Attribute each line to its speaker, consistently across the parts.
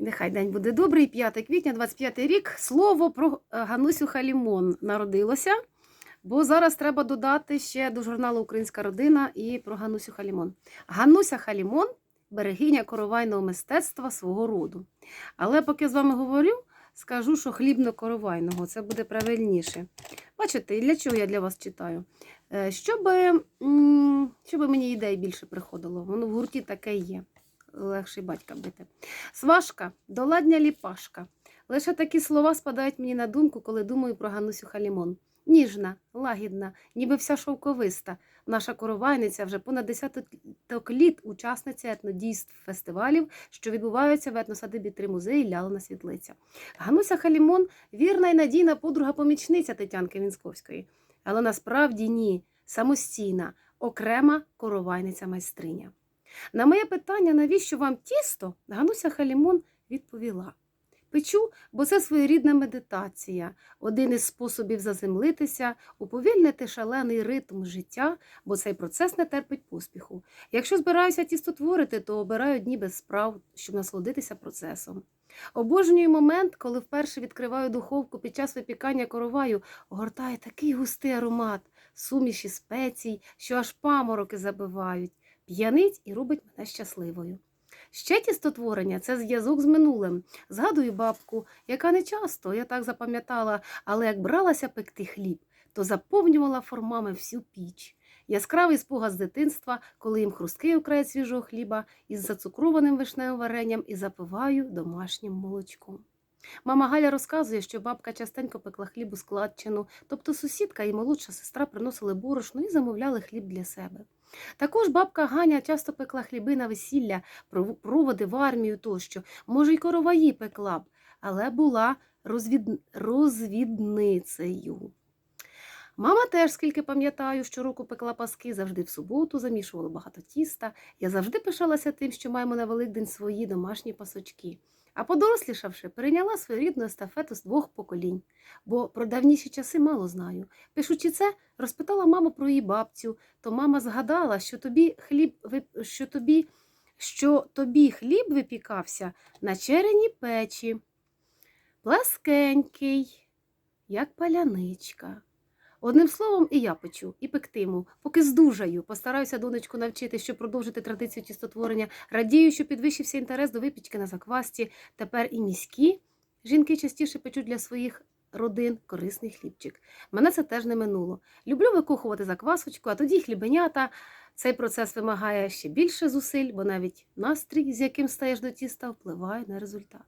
Speaker 1: Нехай день буде добрий. 5 квітня, 25 рік. Слово про е, Ганусю Халімон народилося. Бо зараз треба додати ще до журналу Українська родина і про Ганусю Халімон. Гануся Халімон берегиня коровайного мистецтва свого роду. Але поки з вами говорю, скажу, що хлібно-коровайного це буде правильніше. Бачите, для чого я для вас читаю? Е, Щоб, щоб мені ідей більше приходило. Воно в гурті таке є. Легший батька бити. Сважка, доладня ліпашка. Лише такі слова спадають мені на думку, коли думаю про Ганусю Халімон. Ніжна, лагідна, ніби вся шовковиста. Наша коровайниця вже понад десяток літ учасниця етнодійств фестивалів, що відбуваються в етносадибі три музеї Лялина Світлиця. Гануся Халімон вірна і надійна подруга-помічниця Тетянки Вінськовської. Але насправді ні, самостійна, окрема коровайниця майстриня. На моє питання, навіщо вам тісто, Гануся Халімон відповіла. Печу, бо це своєрідна медитація, один із способів заземлитися, уповільнити шалений ритм життя, бо цей процес не терпить поспіху. Якщо збираюся тісто творити, то обираю дні без справ, щоб насолодитися процесом. Обожнюю момент, коли вперше відкриваю духовку під час випікання короваю, огортає такий густий аромат, суміші спецій, що аж памороки забивають, п'янить і робить мене щасливою. Ще тістотворення це зв'язок з минулим. Згадую бабку, яка не часто, я так запам'ятала, але як бралася пекти хліб, то заповнювала формами всю піч. Яскравий спогад з дитинства, коли їм хрусткий окрай свіжого хліба із зацукрованим вишневим варенням і запиваю домашнім молочком. Мама Галя розказує, що бабка частенько пекла хліб у складчину, тобто сусідка і молодша сестра приносили борошно і замовляли хліб для себе. Також бабка Ганя часто пекла хліби на весілля, пров- проводи в армію тощо, може, й короваї пекла б, але була розвід... розвідницею. Мама теж, скільки пам'ятаю, щороку пекла паски, завжди в суботу, замішувала багато тіста. Я завжди пишалася тим, що маємо на Великдень свої домашні пасочки. А подорослішавши, перейняла свою рідну естафету з двох поколінь, бо про давніші часи мало знаю. Пишучи це, розпитала маму про її бабцю, то мама згадала, що тобі хліб що тобі, що тобі хліб випікався на черені печі, пласкенький, як паляничка. Одним словом, і я печу, і пектиму, поки здужаю, постараюся донечку навчити, щоб продовжити традицію тістотворення. Радію, що підвищився інтерес до випічки на заквасті. Тепер і міські жінки частіше печуть для своїх родин корисний хлібчик. Мене це теж не минуло. Люблю викухувати заквасочку, а тоді хлібенята. Цей процес вимагає ще більше зусиль, бо навіть настрій, з яким стаєш до тіста, впливає на результат.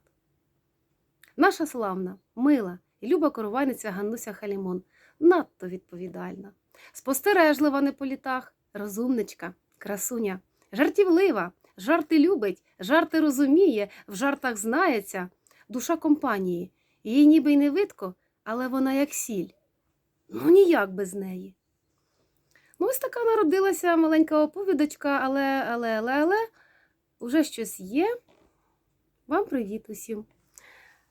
Speaker 1: Наша славна, мила і люба коровайниця Ганнуся Халімон надто відповідальна, спостережлива не по літах, розумничка, красуня, жартівлива, жарти любить, жарти розуміє, в жартах знається, душа компанії. Її ніби й не видко, але вона як сіль. Ну ніяк без неї. Ну, ось така народилася маленька оповідочка, але, але, але, але, уже щось є. Вам привіт усім.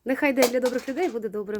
Speaker 1: Нехай день для добрих людей буде добрим.